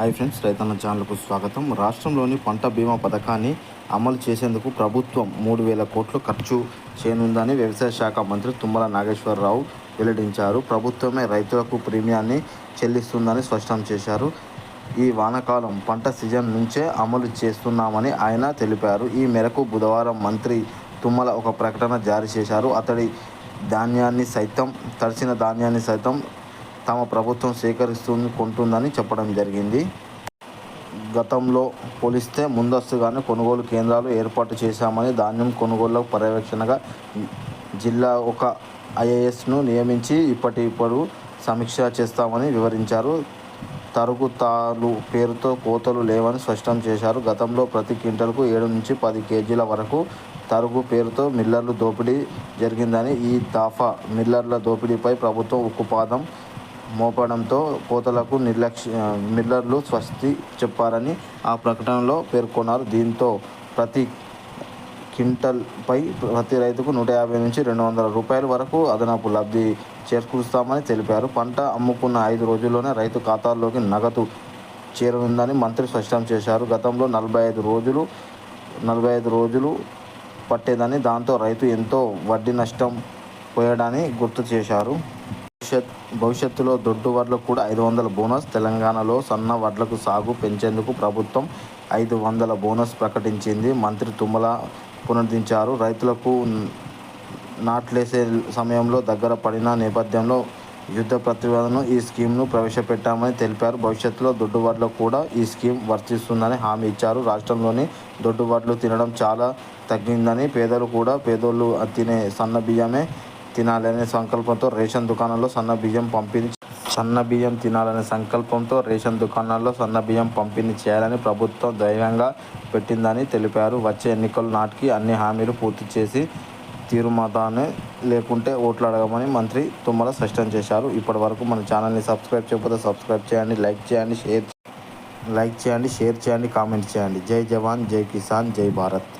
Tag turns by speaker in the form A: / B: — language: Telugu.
A: హాయ్ ఫ్రెండ్స్ రైతన్న ఛానల్కు స్వాగతం. రాష్ట్రంలోని పంట బీమా పథకాన్ని అమలు చేసేందుకు ప్రభుత్వం మూడు వేల కోట్లు ఖర్చు చేయనుందని వ్యవసాయ శాఖ మంత్రి తుమ్మల నాగేశ్వరరావు వెల్లడించారు. ప్రభుత్వమే రైతులకు ప్రీమియాన్ని చెల్లిస్తుందని స్పష్టం చేశారు. ఈ వానాకాలం పంట సీజన్ నుంచే అమలు చేస్తున్నామని ఆయన తెలిపారు. ఈ మేరకు బుధవారం మంత్రి తుమ్మల ఒక ప్రకటన జారీ చేశారు. అతడి ధాన్యాన్ని సైతం తడిసిన ధాన్యాన్ని సైతం తమ ప్రభుత్వం సేకరిస్తుంది కొంటుందని చెప్పడం జరిగింది. గతంలో పోలిస్తే ముందస్తుగానే కొనుగోలు కేంద్రాలు ఏర్పాటు చేశామని ధాన్యం కొనుగోలు పర్యవేక్షణగా జిల్లా ఒక ఐఏఎస్ను నియమించి ఇప్పటిప్పుడు సమీక్ష చేస్తామని వివరించారు. తరుగుతాలు పేరుతో కోతలు లేవని స్పష్టం చేశారు. గతంలో ప్రతి క్వింటల్కు ఏడు నుంచి పది కేజీల వరకు తరుగు పేరుతో మిల్లర్లు దోపిడీ జరిగిందని ఈ దాఫా మిల్లర్ల దోపిడీపై ప్రభుత్వం ఉక్కుపాదం మోపడంతో కోతలకు నిర్లక్ష్య మిల్లర్లు స్వస్తి చెప్పారని ఆ ప్రకటనలో పేర్కొన్నారు. దీంతో ప్రతి క్వింటల్పై ప్రతి రైతుకు నూట యాభై నుంచి రెండు వందల రూపాయల వరకు అదనపు లబ్ధి చేకూరుస్తామని తెలిపారు. పంట అమ్ముకున్న ఐదు రోజుల్లోనే రైతు ఖాతాల్లోకి నగదు చేరనుందని మంత్రి స్పష్టం చేశారు. గతంలో నలభై ఐదు రోజులు నలభై ఐదు రోజులు పట్టేదని దాంతో రైతు ఎంతో వడ్డీ నష్టం పోయాడని గుర్తు చేశారు. భవిష్యత్ భవిష్యత్తులో దొడ్డు వడ్లకు కూడా ఐదు వందల బోనస్. తెలంగాణలో సన్న వడ్లకు సాగు పెంచేందుకు ప్రభుత్వం ఐదు వందల బోనస్ ప్రకటించింది. మంత్రి తుమ్మల పునరుద్ధరించారు. రైతులకు నాట్లేసే సమయంలో దగ్గర పడిన నేపథ్యంలో యుద్ధ ప్రతిపాదనను ఈ స్కీమ్ను ప్రవేశపెట్టామని తెలిపారు. భవిష్యత్తులో దొడ్డుబాట్లకు కూడా ఈ స్కీమ్ వర్తిస్తుందని హామీ ఇచ్చారు. రాష్ట్రంలోని దొడ్డుబాట్లు తినడం చాలా తగ్గిందని పేదలు కూడా పేదోళ్ళు తినే సన్న బియ్యమే తినాలనే సంకల్పంతో రేషన్ దుకాణంలో సన్న బియ్యం పంపిణీ సన్న బియ్యం తినాలనే సంకల్పంతో రేషన్ దుకాణాల్లో సన్న బియ్యం పంపిణీ చేయాలని ప్రభుత్వం ధైర్యంగా పెట్టిందని తెలిపారు. వచ్చే ఎన్నికల నాటికి అన్ని హామీలు పూర్తి చేసి తీరుమాతాన్ని లేకుంటే ఓట్లు అడగమని మంత్రి తుమ్మల స్పష్టం చేశారు. ఇప్పటి వరకు మన ఛానల్ని సబ్స్క్రైబ్ చేయకపోతే సబ్స్క్రైబ్ చేయండి లైక్ చేయండి షేర్ లైక్ చేయండి షేర్ చేయండి కామెంట్ చేయండి. జై జవాన్ జై కిసాన్ జై భారత్.